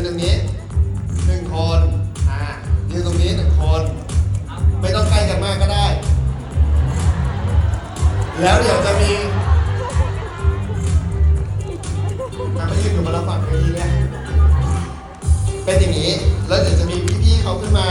นตรงนี้หนึ่งคนอ่ายืนตรงนี้หนึ่งคน ไม่ต้องใกล้กันมากก็ได้ แล้วเดี๋ยวจะมีอะไม่ยืนอยู่บนระฝั่งเวทีเนี่ยเป็นอย่างนี้ แล้วเดี๋ยวจะมีพี่ๆเขาขึ้นมา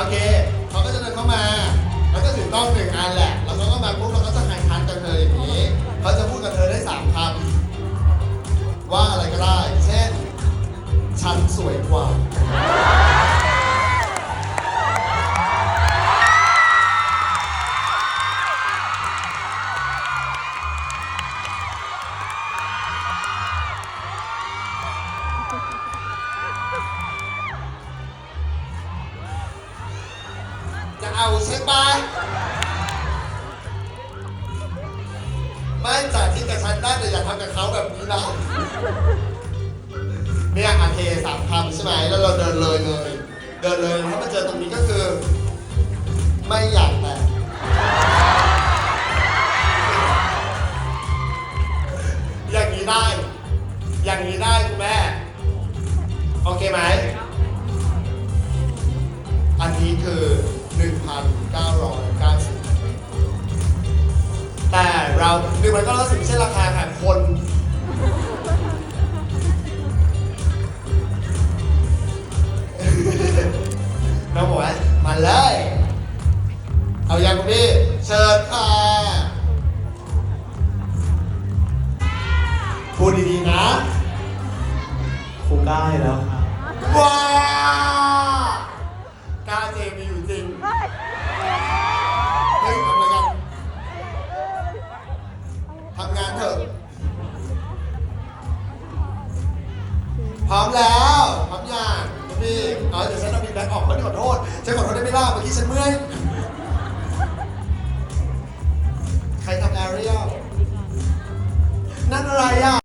โอเคเขาก็จะเดินเข้ามา แล้วก็ถือกล้องหนึ่งอันแหละ แล้วเขาก็มาปุ๊บแล้วเขาจะไฮทันกับเธออย่างนี้ เขาจะพูดกับเธอได้สามคำว่าอะไรก็ได้ เช่น ฉันสวยกว่า เอาใช่ปะไม่จ่าที่กับฉันได้แต่อย่าทำกับเขาแบบนี้นะเนี่ยอาเคสามคำใช่ไหมแล้วเราเดินเลยเลย เดินเลยถ้ามาเจอตรงนี้ก็คือ ไม่อยากแต่อย่างนี้ได้ อย่างนี้ได้คุณแม่ โอเคไหม อันนี้คือ แต่เรา1,990ไม่ใช่ราคาค่ะคน น้องบอกว่ามาเลย เอายังคุณพี่ เชิญค่ะ พูดดีๆนะ คงได้แล้วครับว้ากล้าเจมี พร้อมแล้วพร้อมยังพี่เอ๋อเดี๋ยวฉันเอาบีแบ็คออกพื่ขอโทษฉันขอโทษได้ไม่ล่าเมื่อกี้ฉันเมื่อยใครทำแอเรียลนั่นอะไรอะ